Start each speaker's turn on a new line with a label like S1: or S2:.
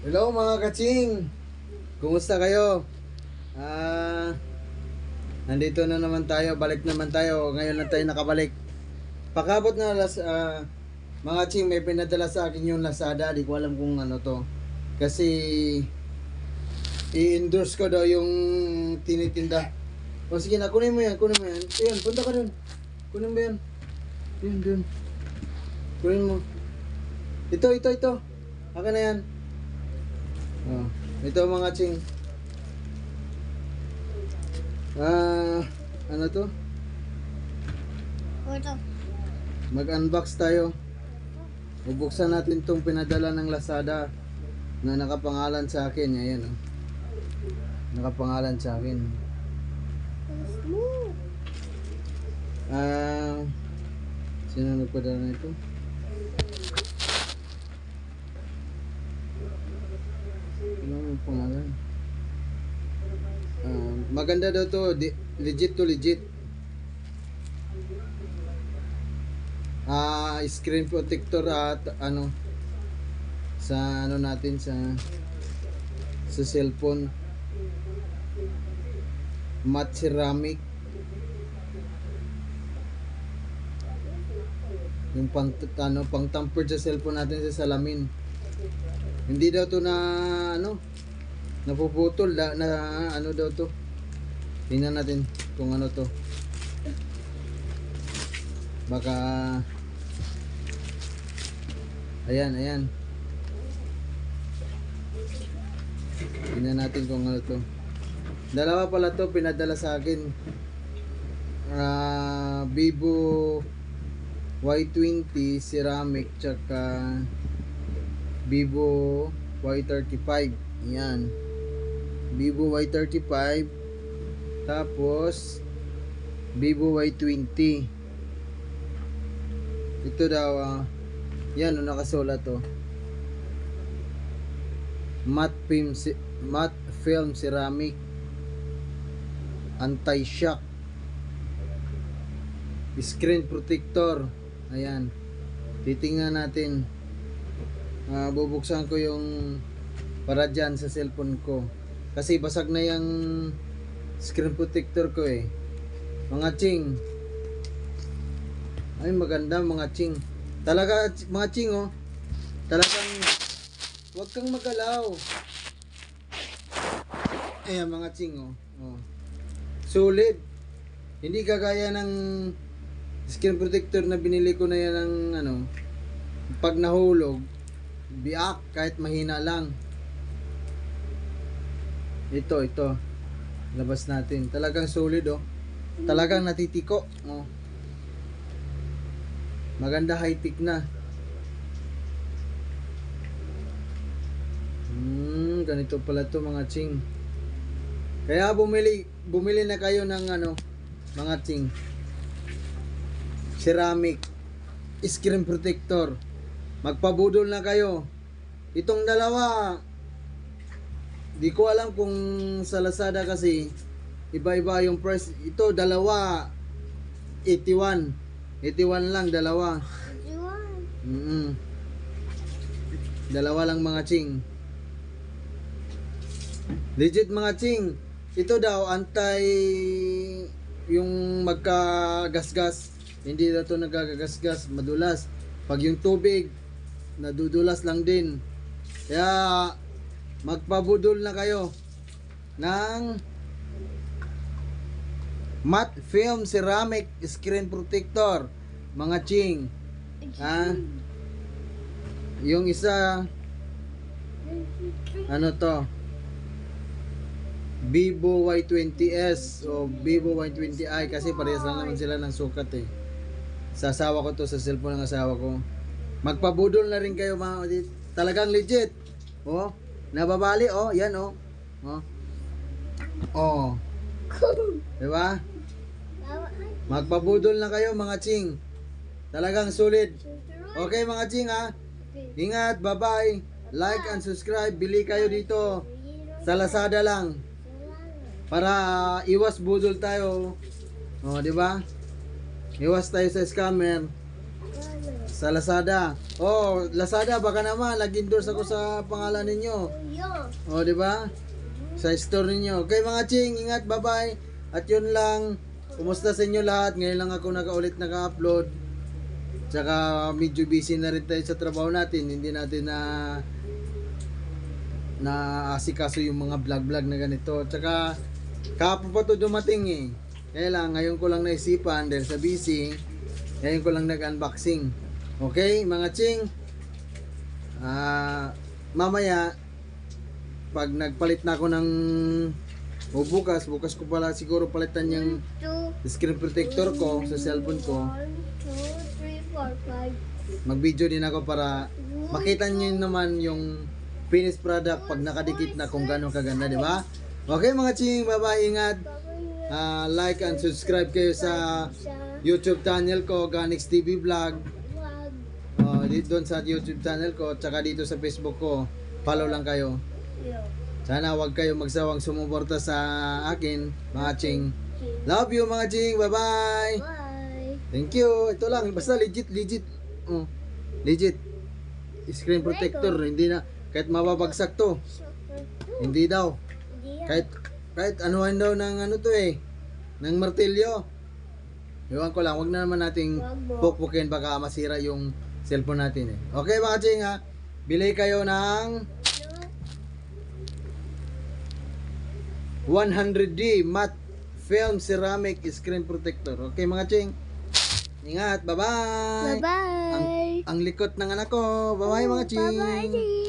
S1: Hello mga kaching! Kumusta kayo? Ah, nandito na naman tayo, balik naman tayo. Ngayon na tayo nakabalik. Pakabot na las ah, mga ching may pinadala sa akin yung Lazada, di ko alam kung ano to. Kasi i-endorse ko daw yung tinitinda. O sige na, kunin mo yan, kunin mo yan. Ayan, punta ka dun. Kunin mo yan. Yun, dun. Kunin mo. Ito, ito, ito. Akin na yan. Oh, ito mga ching. Ah, ano to?
S2: Ito.
S1: Mag-unbox tayo. Bubuksan natin tong pinadala ng Lazada na nakapangalan sa akin. Ayan, oh. Nakapangalan sa akin. Ah, sino nagpadala nito? Ano pangalan? Ah, maganda daw to, legit to legit. Ah, screen protector at ano sa ano natin sa sa cellphone matte ceramic yung pang ano pang tamper sa cellphone natin sa salamin hindi daw to na ano napuputol na, na ano daw to? Tingnan natin kung ano to. Baka ayan ayan. Tingnan natin kung ano to. Dalawa pala to pinadala sa akin. Ah Vivo Y20 ceramic tsaka Vivo Y35 yan Vivo Y35 tapos Vivo Y20 ito daw ah, yan ano nakasulat to matte film matte film ceramic. Anti-shock. Screen protector. Ayan. Titingnan natin. Ah, bubuksan ko yung para dyan sa cellphone ko kasi basag na yung screen protector ko eh. Mga ching. Ay maganda mga ching. Talaga mga ching oh. Talagang wag kang magalaw. Ayan mga ching oh, oh. solid. Hindi kagaya ng screen protector na binili ko na yan ng ano pag nahulog biak kahit mahina lang ito ito. Labas natin. Talagang solid oh. Talagang natitiko oh. Maganda high tech na. Hmm ganito pala to mga ching. Kaya bumili bumili na kayo ng ano mga ching. Ceramic screen protector. Magpabudol na kayo. Itong dalawa di ko alam kung sa Lazada kasi iba-iba yung price. Ito dalawa 81 81 lang dalawa.
S2: Diwan.
S1: mm dalawa lang mga ching. Legit mga ching. Ito daw antay yung magkagasgas. Hindi na to nagagasgas madulas. Pag yung tubig nadudulas lang din. Kaya magpabudol na kayo ng matte film ceramic screen protector mga ching. Ha? Yung isa ano to? Vivo Y20s o Vivo Y20i kasi parehas lang naman sila ng sukat eh. Sa ko to sa cellphone ng asawa ko. Magpabudol na rin kayo mga talagang legit. Oh nababali oh yan oh. Oh. Oh. Di ba? Magpabudol na kayo mga ching. Talagang sulit. Okay mga ching ha ingat bye bye like and subscribe. Bili kayo dito. Sa Lazada lang. Para iwas budol tayo. Oh di ba? Iwas tayo sa scammer Sa Lazada. Oh, Lazada baka naman nag-endorse ako sa pangalan ninyo.
S2: Yo.
S1: Oh, di ba? Sa store ninyo. Okay mga ching, ingat, bye-bye. At yun lang. Kumusta sa inyo lahat? Ngayon lang ako nakaulit naka-upload. Tsaka medyo busy na rin tayo sa trabaho natin. Hindi natin na na asikaso yung mga vlog-vlog na ganito. Tsaka kahapon pa to dumating eh. Kaya lang, ngayon ko lang naisipan dahil sa busy. Ngayon ko lang nag-unboxing. Okay, mga ching. Ah, mamaya pag nagpalit na ako ng o bukas, bukas ko pala siguro palitan yung screen protector ko sa cellphone ko. Mag-video din ako para makita niyo naman yung finished product pag nakadikit na kung gano'ng kaganda, di ba? Okay mga ching, bye-bye, ingat. Ah, like and subscribe kayo Sa YouTube channel ko, Ganix TV Vlog. Oh, dito doon sa YouTube channel ko, tsaka dito sa Facebook ko. Follow lang kayo.
S2: Yo.
S1: Sana wag kayo magsawang sumuporta sa akin, mga ching. Love you mga ching. Bye-bye.
S2: Bye.
S1: Thank you. Ito lang. Basta legit, legit. Oh, legit. Screen protector. Hindi na. Kahit mababagsak to. Hindi daw. Kahit, kahit anuhan daw ng ano to eh. Ng martilyo. Iwan ko lang. Wag na naman nating pukpukin. Baka masira yung cellphone natin eh. Okay mga ching ha. Bili kayo ng 100D matte film ceramic screen protector. Okay mga ching. Ingat. Bye-bye.
S2: Bye-bye.
S1: Ang likot ng anak ko. Bye-bye mga ching.
S2: Bye-bye.